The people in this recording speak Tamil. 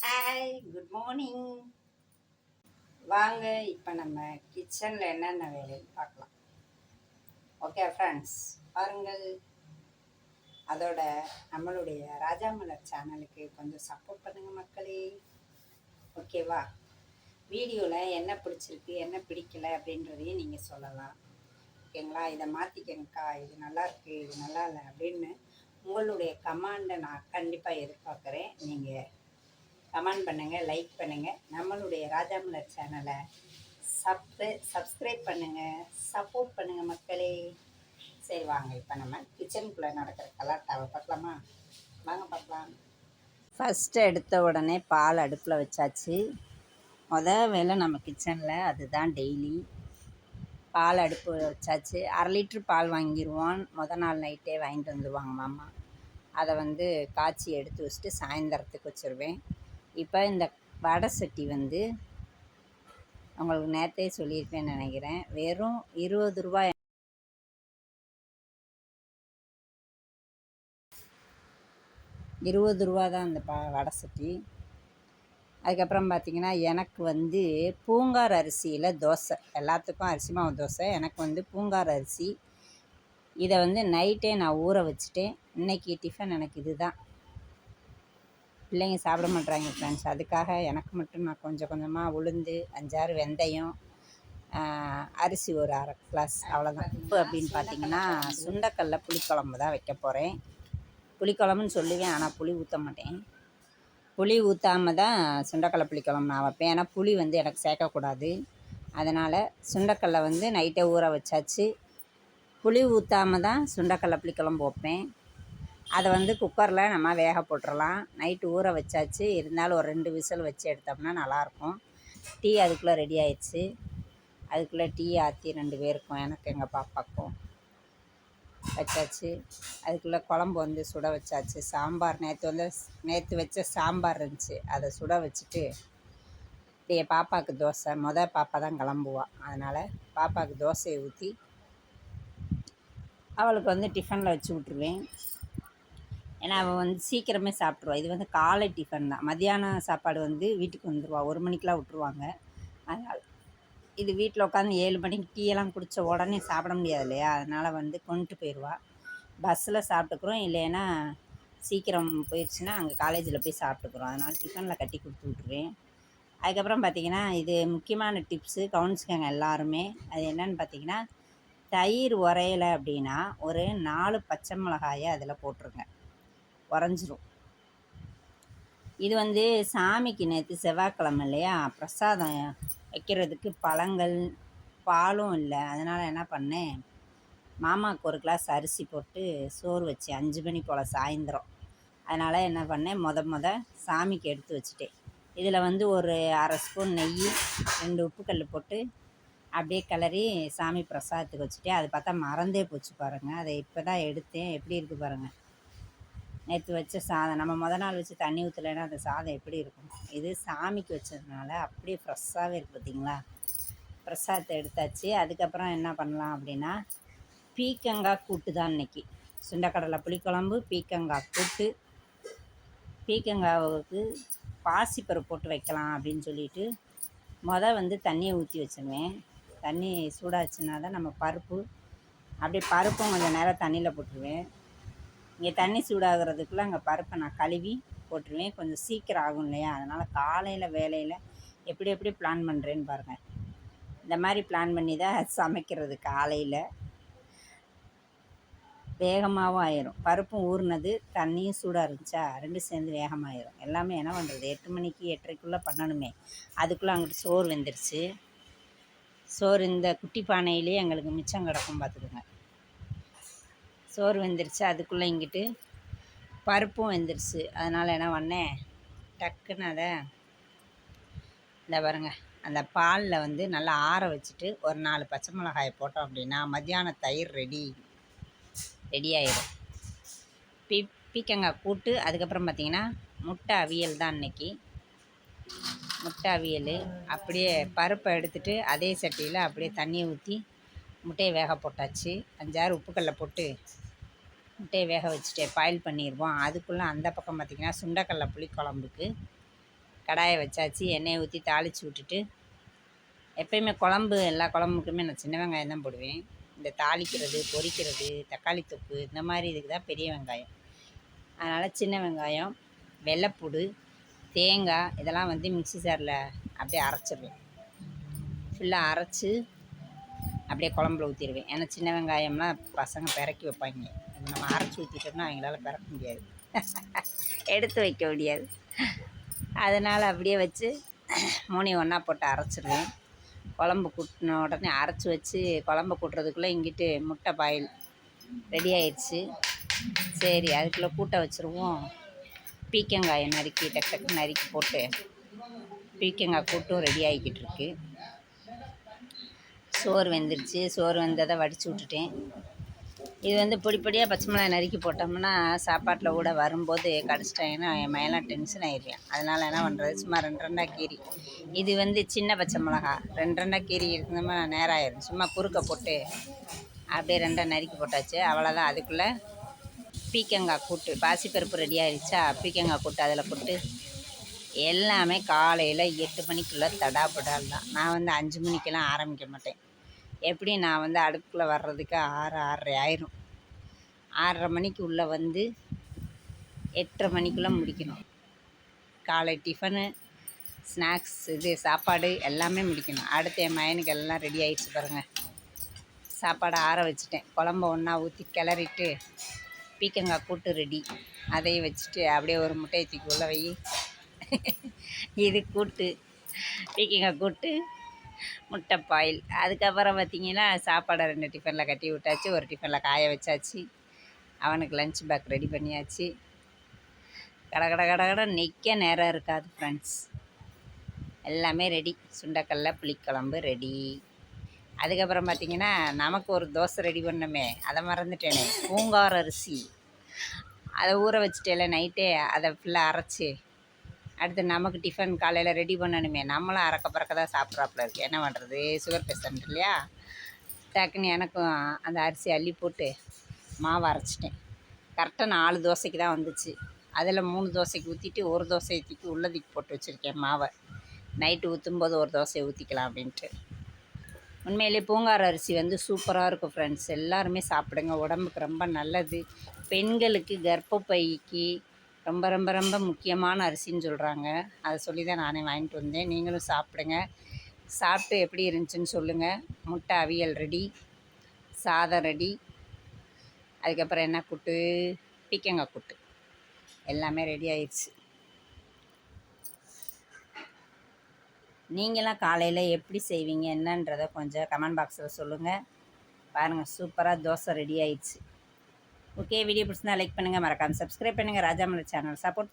ஹாய் குட் மார்னிங் வாங்க இப்போ நம்ம கிச்சனில் என்னென்ன வேலைன்னு பார்க்கலாம். ஓகே ஃப்ரெண்ட்ஸ் பாருங்கள். அதோட நம்மளுடைய ராஜாமலர் சேனலுக்கு கொஞ்சம் சப்போர்ட் பண்ணுங்கள் மக்களே. ஓகேவா வீடியோவில் என்ன பிடிச்சிருக்கு என்ன பிடிக்கல அப்படின்றதையும் நீங்கள் சொல்லலாம். ஓகேங்களா இதை மாற்றிக்கங்கக்கா இது நல்லாயிருக்கு இது நல்லா இல்லை அப்படின்னு உங்களுடைய கமாண்டை நான் கண்டிப்பாக எதிர்பார்க்குறேன். நீங்கள் கமெண்ட் பண்ணுங்கள் லைக் பண்ணுங்கள் நம்மளுடைய ராஜாமலர் சேனலை சப்ஸ்கிரை சப்ஸ்கிரைப் பண்ணுங்கள் சப்போர்ட் பண்ணுங்கள் மக்களே. சரி வாங்க இப்போ நம்ம கிச்சனுக்குள்ளே நடக்கிற கலாட்டாவை பார்க்கலாமா? வாங்க பார்க்கலாம். ஃபஸ்ட்டு எடுத்த உடனே பால் அடுப்பில் வச்சாச்சு. மொதல் வேலை நம்ம கிச்சனில் அதுதான் டெய்லி பால் அடுப்பு வச்சாச்சு. அரை லிட்ரு பால் வாங்கிடுவோம் முத நாள் நைட்டே வாங்கிட்டு வந்துடுவாங்க மாமா. அதை வந்து காய்ச்சி எடுத்து வச்சுட்டு சாயந்தரத்துக்கு வச்சுருவேன். இப்போ இந்த வடை சட்டி வந்து உங்களுக்கு நேற்றே சொல்லியிருப்பேன்னு நினைக்கிறேன். வெறும் இருபது ரூபாய். இருபது ரூபா தான் அந்த ப வடை சட்டி. அதுக்கப்புறம் பார்த்திங்கன்னா எனக்கு வந்து பூங்கார் அரிசியில் தோசை. எல்லாத்துக்கும் அரிசி மாவு தோசை எனக்கு வந்து பூங்கார் அரிசி. இதை வந்து நைட்டே நான் ஊற வச்சுட்டேன். இன்றைக்கி டிஃபன் எனக்கு இதுதான். பிள்ளைங்க சாப்பிட மாட்றாங்க ஃப்ரெண்ட்ஸ் அதுக்காக எனக்கு மட்டும் நான் கொஞ்சம் கொஞ்சமாக உளுந்து அஞ்சாறு வெந்தயம் அரிசி ஒரு அரை கிளாஸ் அவ்வளோதான் உப்பு அப்படின்னு பார்த்தீங்கன்னா சுண்டக்கல்ல புளிக்குழம்பு தான் வைக்க போகிறேன் புளிக்குழம்புன்னு சொல்லுவேன் ஆனால் புளி ஊற்ற மாட்டேன். புளி ஊற்றாம தான் சுண்டக்கல்ல புளிக்குழம்பு நான் வைப்பேன். ஏன்னா புளி வந்து எனக்கு சேர்க்கக்கூடாது. அதனால் சுண்டக்கல்லை வந்து நைட்டே ஊற வச்சாச்சு. புளி ஊற்றாம தான் சுண்டக்கல்ல புளிக்குழம்பு வைப்பேன். அதை வந்து குக்கரில் நம்ம வேக போட்டுடலாம் நைட்டு ஊற வச்சாச்சு. இருந்தாலும் ஒரு ரெண்டு விசில் வச்சு எடுத்தோம்னா நல்லாயிருக்கும். டீ அதுக்குள்ளே ரெடி ஆயிடுச்சு. அதுக்குள்ளே டீ ஆற்றி ரெண்டு பேருக்கும் எனக்கு எங்கள் பாப்பாக்கும் வச்சாச்சு. அதுக்குள்ளே குழம்பு வந்து சுட வச்சாச்சு. சாம்பார் நேற்று வந்து நேற்று வச்ச சாம்பார் இருந்துச்சு. அதை சுட வச்சுட்டு என் பாப்பாவுக்கு தோசை. மொதல் பாப்பா தான் கிளம்புவாள் அதனால் பாப்பாவுக்கு தோசையை ஊற்றி அவளுக்கு வந்து டிஃபனில் வச்சு விட்ருவேன் ஏன்னா அவள் வந்து சீக்கிரமே சாப்பிட்ருவா இது வந்து காலை டிஃபன் தான். மத்தியானம் சாப்பாடு வந்து வீட்டுக்கு வந்துடுவா ஒரு மணிக்கெலாம் விட்ருவாங்க அதனால் இது வீட்டில் உட்காந்து ஏழு மணிக்கு டீயெல்லாம் குடித்த உடனே சாப்பிட முடியாது இல்லையா? அதனால் வந்து கொண்டுட்டு போயிடுவா. பஸ்ஸில் சாப்பிட்டுக்குறோம். இல்லைன்னா சீக்கிரம் போயிடுச்சுன்னா அங்கே காலேஜில் போய் சாப்பிட்டுக்குறோம். அதனால் டிஃபனில் கட்டி கொடுத்து விட்ருவேன் அதுக்கப்புறம் பார்த்திங்கன்னா இது முக்கியமான டிப்ஸு கவனிச்சுக்கோங்க எல்லாருமே. அது என்னென்னு பார்த்தீங்கன்னா தயிர் உரையலை அப்படின்னா ஒரு நாலு பச்சை மிளகாயை அதில் போட்டிருங்க. உறைஞ்சிரும் இது வந்து சாமிக்கு நேற்று செவ்வாய்க்கிழமை இல்லையா? பிரசாதம் வைக்கிறதுக்கு பழங்கள் பாலும் இல்லை. அதனால் என்ன பண்ணேன்? மாமாவுக்கு ஒரு கிளாஸ் அரிசி போட்டு சோறு வச்சு அஞ்சு மணி போல் சாயந்தரம். அதனால் என்ன பண்ணேன்? மொத மொத சாமிக்கு எடுத்து வச்சுட்டேன். இதில் வந்து ஒரு அரை ஸ்பூன் நெய் ரெண்டு உப்புக்கல் போட்டு அப்படியே கிளறி சாமி பிரசாதத்துக்கு வச்சுட்டேன். அது பார்த்தா மறந்தே போச்சு பாருங்கள் அதை இப்போ தான் எடுத்தேன். எப்படி இருக்குது பாருங்கள் நேற்று வச்ச சாதம். நம்ம முத நாள் வச்சு தண்ணி ஊற்றலைன்னா அந்த சாதம் எப்படி இருக்கும்? இது சாமிக்கு வச்சதுனால அப்படியே ஃப்ரெஷ்ஷாகவே இருக்குது பார்த்தீங்களா பிரசாதத்தை எடுத்தாச்சு. அதுக்கப்புறம் என்ன பண்ணலாம் அப்படின்னா பீக்கங்காய் கூட்டு தான் இன்றைக்கி சுண்டக்கடலை புளிக்குழம்பு பீக்கங்காய் கூட்டு பீக்கங்காவுக்கு பாசிப்பருப்பு போட்டு வைக்கலாம் அப்படின்னு சொல்லிட்டு மொதல் வந்து தண்ணியை ஊற்றி வச்சுருவேன். தண்ணி சூடாச்சுன்னா தான் நம்ம பருப்பு அப்படியே பருப்பும் கொஞ்சம் நேரம் தண்ணியில் போட்டுருவேன். இங்கே தண்ணி சூடாகிறதுக்குள்ளே அங்கே பருப்பை நான் கழுவி போட்டுருவேன். கொஞ்சம் சீக்கிரம் ஆகும் இல்லையா? அதனால் காலையில் வேலையில் எப்படி எப்படி பிளான் பண்ணுறேன்னு பாருங்கள் இந்த மாதிரி பிளான் பண்ணி தான் சமைக்கிறது காலையில். வேகமாகவும் ஆயிரும். பருப்பும் ஊறினது தண்ணியும் சூடாக இருந்துச்சா? ரெண்டும் சேர்ந்து வேகமாயிரும். எல்லாமே என்ன பண்ணுறது எட்டு மணிக்கு எட்டரைக்குள்ளே பண்ணணுமே. அதுக்குள்ளே அங்கிட்டு சோறு வெந்துருச்சு. சோறு இந்த குட்டி பானையிலே எங்களுக்கு மிச்சம் கிடக்கும் பார்த்துக்குங்க சோறு வெந்துருச்சு அதுக்குள்ளே இங்கிட்டு பருப்பும் வெந்துருச்சு. அதனால் என்ன பண்ணேன் டக்குன்னு அதை இந்த பாருங்க அந்த பாலில் வந்து நல்லா ஆற வச்சுட்டு ஒரு நாலு பச்சை மிளகாயை போட்டோம் அப்படின்னா மத்தியானம் தயிர் ரெடி ரெடி ஆயிடும். பீ பீக்கங்காய் கூட்டு அதுக்கப்புறம் பார்த்திங்கன்னா முட்டை அவியல் தான் இன்றைக்கி முட்டை அவியல் அப்படியே பருப்பை எடுத்துகிட்டு அதே சட்டியில் அப்படியே தண்ணியை ஊற்றி முட்டையை வேக போட்டாச்சு. அஞ்சாறு உப்புக்கல்ல போட்டு முட்டையை வேக வச்சுட்டு பாயில் பண்ணிடுவோம் அதுக்குள்ளே அந்த பக்கம் பார்த்திங்கன்னா சுண்டக்கடலை புளிக்குழம்புக்கு கடாயை வச்சாச்சு. எண்ணெயை ஊற்றி தாளித்து விட்டுட்டு எப்பயுமே குழம்பு எல்லா குழம்புக்குமே நான் சின்ன வெங்காயம் தான் போடுவேன். இந்த தாளிக்கிறது பொரிக்கிறது தக்காளி தொப்பு இந்த மாதிரி இதுக்கு தான் பெரிய வெங்காயம். அதனால் சின்ன வெங்காயம் வெள்ளைப்பூடு தேங்காய் இதெல்லாம் வந்து மிக்ஸி ஜாரில் அப்படியே அரைச்சிடுவேன் ஃபுல்லாக அரைச்சி அப்படியே குழம்புல ஊற்றிடுவேன் ஏன்னா சின்ன வெங்காயம்லாம் பசங்க பிறக்கி வைப்பாங்க. நம்ம அரைச்சி ஊற்றிட்டோம்னா அவங்களால பிறக்க முடியாது. எடுத்து வைக்க முடியாது. அதனால் அப்படியே வச்சு மூணையும் ஒன்றா போட்டு அரைச்சிடுவேன் குழம்பு கூட்டின உடனே அரைச்சி வச்சு குழம்பு கூட்டுறதுக்குள்ளே இங்கிட்டு முட்டை பாயில் ரெடி ஆயிடுச்சு. சரி அதுக்குள்ளே கூட்ட வச்சுருவோம். பீக்கங்காயை நறுக்கி டக்கு டக்கு நறுக்கி போட்டு பீக்கங்காய் கூட்டும் ரெடி ஆகிக்கிட்டு இருக்குது சோறு வெந்துருச்சு. சோறு வெந்ததை வடித்து விட்டுட்டேன். இது வந்து பொடி பொடியாக பச்சை மிளகாய் நறுக்கி போட்டோம்னா சாப்பாட்டில் கூட வரும்போது கடிச்சிட்டேன்னா என் மேலாம் டென்ஷன் ஆயிடுவேன் அதனால் என்ன பண்ணுறது சும்மா ரெண்டு ரெண்டா கீரி இது வந்து சின்ன பச்சை மிளகா. ரெண்டு ரெண்டா கீரி இருந்தோம்னா நேரம் ஆயிடும் சும்மா குறுக்க போட்டு அப்படியே ரெண்டாக நறுக்கி போட்டாச்சு. அவ்வளோதான் அதுக்குள்ளே பீக்கங்காய் கூட்டு. பாசிப்பருப்பு ரெடி ஆயிடுச்சா பீக்கங்காய் கூட்டு அதில் போட்டு எல்லாமே காலையில் எட்டு மணிக்குள்ளே தடாபடால் தான் நான் வந்து அஞ்சு மணிக்கெல்லாம் ஆரம்பிக்க மாட்டேன். எப்படி நான் வந்து அடுப்புக்குள்ளே வர்றதுக்கு ஆறு ஆறரை ஆயிரும். ஆறரை மணிக்கு உள்ளே வந்து எட்டரை மணிக்குள்ளே முடிக்கணும். காலை டிஃபனு ஸ்நாக்ஸ் இது சாப்பாடு எல்லாமே முடிக்கணும். அடுத்து என் மயனுக்கு எல்லாம் ரெடி ஆகிடுச்சு பாருங்கள் சாப்பாடை ஆற வச்சுட்டேன். குழம்ப ஒன்றா ஊற்றி கிளறிட்டு பீக்கங்காய் கூட்டு ரெடி. அதையும் வச்சுட்டு அப்படியே ஒரு முட்டையை தூக்கி உள்ள வை. இது கூட்டு பீக்கங்காய் கூட்டு முட்டை பாயில் அதுக்கப்புறம் பார்த்திங்கன்னா சாப்பாடை ரெண்டு டிஃபனில் கட்டி விட்டாச்சு. ஒரு டிஃபனில் காய வச்சாச்சு. அவனுக்கு லஞ்ச் பேக் ரெடி பண்ணியாச்சு. கட கட கட கட நிற்க நேரம் இருக்காது ஃப்ரெண்ட்ஸ் எல்லாமே ரெடி சுண்டக்கல்ல புளிக்குழம்பு ரெடி அதுக்கப்புறம் பார்த்திங்கன்னா நமக்கு ஒரு தோசை ரெடி பண்ணமே அதை மறந்துட்டேனே. பூங்கார் அரிசி. அதை ஊற வச்சுட்டேல நைட்டே அதை ஃபுல்லாக அரைச்சி. அடுத்து நமக்கு டிஃபன் காலையில் ரெடி பண்ணணுமே. நம்மளும் அறக்க பறக்க தான் சாப்பிட்றாப்புல இருக்குது என்ன பண்ணுறது சுகர் பேஷண்ட் இல்லையா? டக்குன்னு எனக்கும் அந்த அரிசி அள்ளி போட்டு மாவு அரைச்சிட்டேன். கரெக்டாக நாலு தோசைக்கு தான் வந்துச்சு. அதில் மூணு தோசைக்கு ஊற்றிட்டு ஒரு தோசையை தூக்கி உள்ளதுக்கு போட்டு வச்சுருக்கேன் மாவை. நைட்டு ஊற்றும்போது ஒரு தோசையை ஊற்றிக்கலாம் அப்படின்ட்டு. உண்மையிலே பூங்கார் அரிசி வந்து சூப்பராக இருக்கும் ஃப்ரெண்ட்ஸ் எல்லாருமே சாப்பிடுங்க. உடம்புக்கு ரொம்ப நல்லது. பெண்களுக்கு கர்ப்பப்பைக்கு ரொம்ப ரொம்ப ரொம்ப முக்கியமான அரிசின்னு சொல்கிறாங்க அதை சொல்லி தான் நானே வாங்கிட்டு வந்தேன். நீங்களும் சாப்பிடுங்க. சாப்பிட்டு எப்படி இருந்துச்சுன்னு சொல்லுங்கள் முட்டை அவியல் ரெடி. சாதம் ரெடி. அதுக்கப்புறம் என்ன கூட்டு? பீக்கங்காய் கூட்டு. எல்லாமே ரெடி ஆயிடுச்சு. நீங்களாம் காலையில் எப்படி செய்வீங்க? என்னன்றதை கொஞ்சம் கமெண்ட் பாக்ஸில் சொல்லுங்கள் பாருங்கள் சூப்பராக தோசை ரெடி ஆயிடுச்சு. ஓகே வீடியோ பிடிச்சிருந்தா லைக் பண்ணுங்கள் மறக்காமல் சப்ஸ்கிரைப் பண்ணுங்கள் ராஜாமலை சேனல் சப்போர்ட்